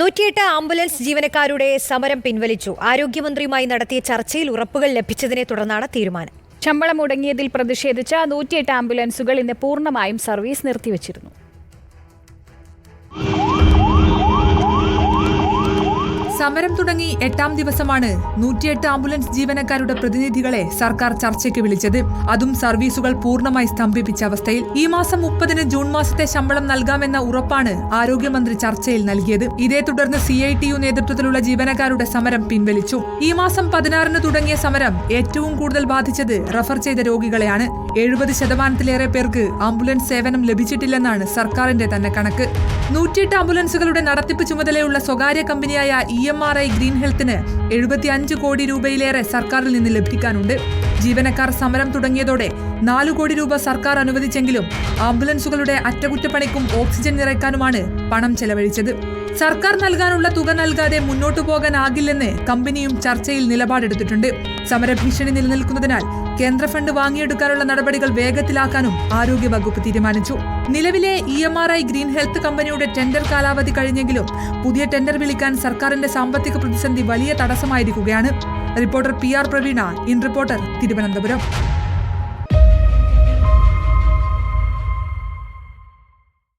നൂറ്റിയെട്ട് ആംബുലൻസ് ജീവനക്കാരുടെ സമരം പിൻവലിച്ചു. ആരോഗ്യമന്ത്രിയുമായി നടത്തിയ ചർച്ചയിൽ ഉറപ്പുകൾ ലഭിച്ചതിനെ തുടർന്നാണ് തീരുമാനം. ശമ്പളം മുടങ്ങിയതിൽ പ്രതിഷേധിച്ച നൂറ്റിയെട്ട് ആംബുലൻസുകൾ ഇന്ന് പൂർണമായും സർവീസ് നിർത്തിവച്ചിരുന്നു. സമരം തുടങ്ങി എട്ടാം ദിവസമാണ് നൂറ്റിയെട്ട് ആംബുലൻസ് ജീവനക്കാരുടെ പ്രതിനിധികളെ സർക്കാർ ചർച്ചയ്ക്ക് വിളിച്ചത്. അതും സർവീസുകൾ പൂർണമായി സ്തംഭിപ്പിച്ച അവസ്ഥയിൽ ഈ മാസം മുപ്പതിന് ജൂൺ മാസത്തെ ശമ്പളം നൽകാമെന്ന ഉറപ്പാണ് ആരോഗ്യമന്ത്രി ചർച്ചയിൽ നൽകിയത്. ഇതേ തുടർന്ന് സി ഐ ടി യു നേതൃത്വത്തിലുള്ള ജീവനക്കാരുടെ സമരം പിൻവലിച്ചു. ഈ മാസം പതിനാറിന് തുടങ്ങിയ സമരം ഏറ്റവും കൂടുതൽ ബാധിച്ചത് റഫർ ചെയ്ത രോഗികളെയാണ്. എഴുപത് ശതമാനത്തിലേറെ പേർക്ക് ആംബുലൻസ് സേവനം ലഭിച്ചിട്ടില്ലെന്നാണ് സർക്കാരിന്റെ തന്നെ കണക്ക്. നൂറ്റിയെട്ട് ആംബുലൻസുകളുടെ നടത്തിപ്പ് ചുമതലയുള്ള സ്വകാര്യ കമ്പനിയായ E M R I green ഹെൽത്തിന് എഴുപത്തി അഞ്ച് കോടി രൂപയിലേറെ സർക്കാരിൽ നിന്ന് ലഭിക്കാനുണ്ട്. ജീവനക്കാർ സമരം തുടങ്ങിയതോടെ നാലു കോടി രൂപ സർക്കാർ അനുവദിച്ചെങ്കിലും ആംബുലൻസുകളുടെ അറ്റകുറ്റപ്പണിക്കും ഓക്സിജൻ നിറയ്ക്കാനുമാണ് പണം ചെലവഴിച്ചത്. സർക്കാർ നൽകാനുള്ള തുക നൽകാതെ മുന്നോട്ടു പോകാനാകില്ലെന്ന് കമ്പനിയും ചർച്ചയിൽ നിലപാടെടുത്തിട്ടുണ്ട്. സമരഭീഷണി നിലനിൽക്കുന്നതിനാൽ കേന്ദ്ര ഫണ്ട് വാങ്ങിയെടുക്കാനുള്ള നടപടികൾ വേഗത്തിലാക്കാനും ആരോഗ്യവകുപ്പ് തീരുമാനിച്ചു. നിലവിലെ E M R I green health കമ്പനിയുടെ ടെൻഡർ കാലാവധി കഴിഞ്ഞെങ്കിലും പുതിയ ടെൻഡർ വിളിക്കാൻ സർക്കാരിന്റെ സാമ്പത്തിക പ്രതിസന്ധി വലിയ തടസ്സമായിരിക്കുകയാണ്. Reporter P R Praveena in reporter Thiruvananthapuram.